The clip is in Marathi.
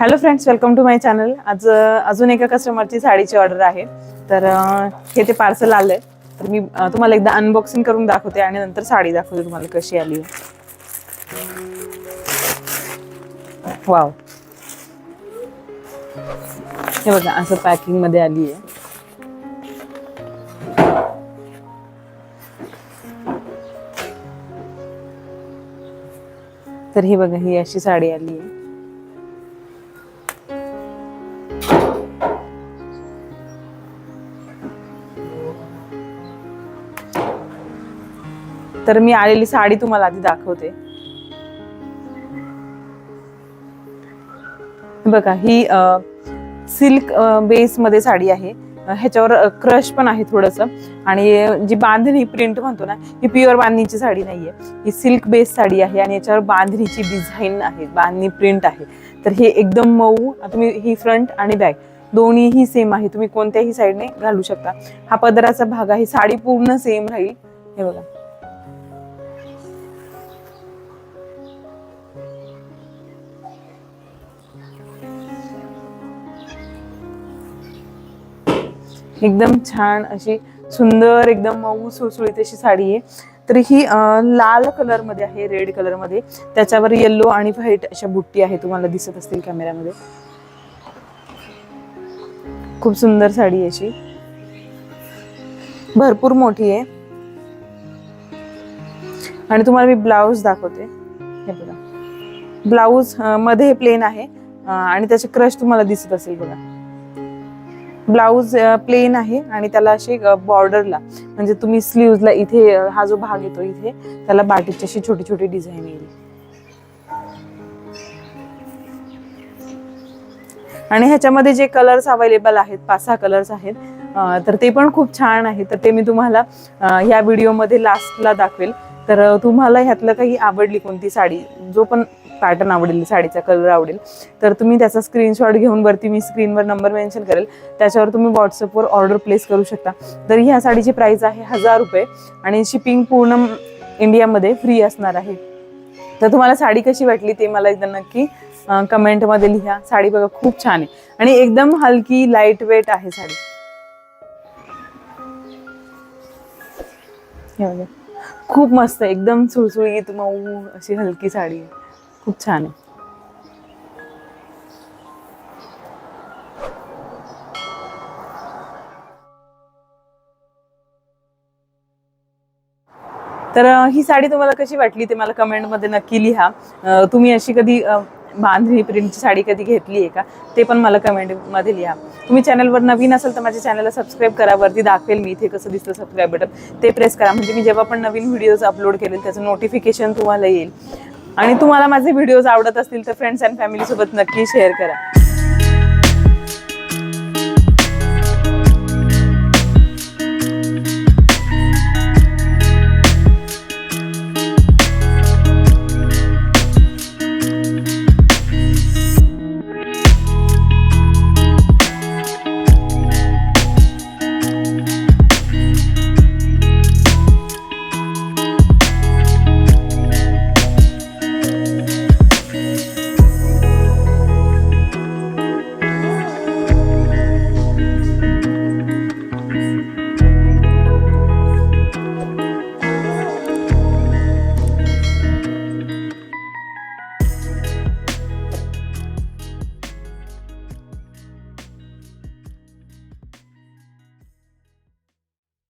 Hello friends welcome to my channel आज अजून एका कस्टमरची साडीची ऑर्डर आहे. तर हे ते पार्सल आलंय. तर मी तुम्हाला एकदा अनबॉक्सिंग करून दाखवते आणि नंतर साडी दाखवते तुम्हाला कशी आली. वाव हे बघा असं पॅकिंगमध्ये आली आहे तर ही बघा ही अशी साडी आली आहे तर मी आलेली साडी तुम्हाला आधी दाखवते. बघा ही सिल्क बेस मध्ये साडी आहे. ह्याच्यावर क्रश पण आहे थोडस. आणि जी बांधणी प्रिंट म्हणतो ना ही प्युअर बांधणीची साडी नाहीये. ही सिल्क बेस साडी आहे आणि याच्यावर बांधणीची डिझाईन आहे बांधणी प्रिंट आहे. तर हे एकदम मऊ तुम्ही ही फ्रंट आणि बॅक दोन्हीही सेम आहे. तुम्ही कोणत्याही साईडने घालू शकता. हा पदराचा भाग आहे साडी पूर्ण सेम राहील. हे बघा. एकदम छान अशी सुंदर एकदम मऊ सुळसुळीत अशी साडी आहे. तर ही लाल कलरमध्ये आहे रेड कलरमध्ये. त्याच्यावर येल्लो आणि व्हाईट अशा बुट्टी आहे तुम्हाला दिसत असतील कॅमेऱ्यामध्ये खूप सुंदर साडी आहे अशी. भरपूर मोठी आहे. आणि तुम्हाला मी ब्लाऊज दाखवते. हे बघा. ब्लाऊजमध्ये प्लेन आहे आणि त्याचे क्रश तुम्हाला दिसत असेल बघा. ब्लाऊज प्लेन आहे आणि त्याला अशी बॉर्डरला म्हणजे तुम्ही स्लीवला इथे हा जो भाग येतो इथे त्याला बाटीची अशी छोटी छोटी डिझाईन येईल. आणि ह्याच्यामध्ये जे कलर्स अवेलेबल आहेत पाच सहा कलर्स आहेत तर ते पण खूप छान आहे. तर ते मी तुम्हाला ह्या व्हिडिओमध्ये लास्टला दाखवेल. तर तुम्हाला ह्यातलं काही आवडली कोणती साडी जो पण पॅटर्न आवडेल साडीचा कलर आवडेल. तर तुम्ही त्याचा स्क्रीनशॉट घेऊन वरती मी स्क्रीनवर नंबर मेन्शन करेल. त्याच्यावर तुम्ही व्हॉट्सअपवर ऑर्डर प्लेस करू शकता. तर ह्या साडीची प्राईस आहे हजार रुपये आणि शिपिंग पूर्ण इंडियामध्ये फ्री असणार आहे. तर तुम्हाला साडी कशी वाटली ते मला एकदा नक्की कमेंटमध्ये लिहा. साडी बघा खूप छान आहे. आणि एकदम हलकी लाइट वेट आहे साडी. खूप मस्त आहे. एकदम सुळसुळीत मऊ अशी हलकी साडी आहे. खूप छान आहे. तर ही साडी तुम्हाला कशी वाटली ते मला कमेंटमध्ये नक्की लिहा. तुम्ही अशी कधी बांधणी प्रिंटची साडी कधी घेतली आहे का? ते पण मला कमेंटमध्ये लिहा. तुम्ही चॅनलवर नवीन असेल तर माझ्या चॅनलला सबस्क्राईब करा. वरती दाखवेल मी इथे कसं दिसतं सबस्क्राईब बटन ते प्रेस करा. म्हणजे मी जेव्हा पण नवीन व्हिडिओज अपलोड केले त्याचं नोटिफिकेशन तुम्हाला येईल. आणि तुम्हाला माझे व्हिडिओज आवडत असतील तर फ्रेंड्स अँड फॅमिलीसोबत नक्की शेअर करा.